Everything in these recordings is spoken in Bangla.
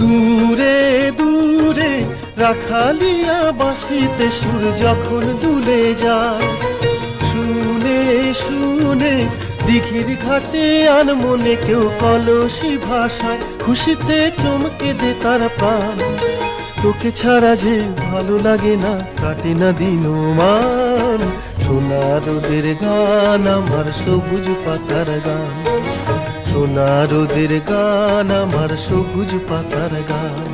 দূরে দূরে, রাখালিয়া বাসিতে সুর যখন দুলে যায়, শুনে শুনে দিঘির ঘাটে আন মনে কেউ কলসি ভাষায় খুশিতে চমকে দে তার প্রাণ। তোকে ছাড়া যে ভালো লাগে না, কাটে না দিন মান। সোনা রোদের গান, আমার সবুজ পাতার গান। সোনা রোদের গান আমার সবুজ পাতার গান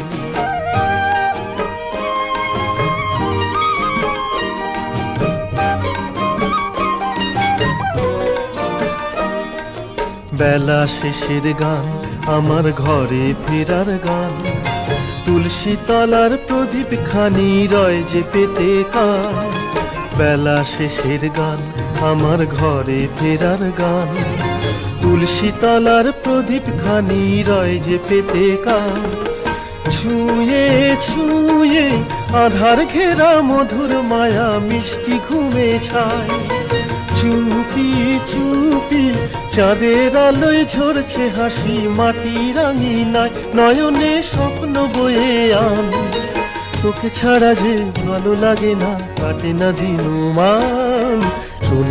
বেলা শেষের গান আমার ঘরে ফেরার গান তুলসী তলার প্রদীপ খানি রয় যে পেতে কান বেলা শেষের গান আমার ঘরে ফেরার গান তুলসী তলার প্রদীপ খানি রয় যে পেতে কা। ছুঁয়ে ছুঁয়ে আধার ঘেরা মধুর মায়া মিষ্টি ঘুমে ছায়। চুপি চুপি চাঁদের আলোয় ঝরছে হাসি মাটি রাঙিনায়, নয়নে স্বপ্ন বয়ে আন। তোকে ছাড়া যে ভালো লাগে না, কাটে না দিন মান।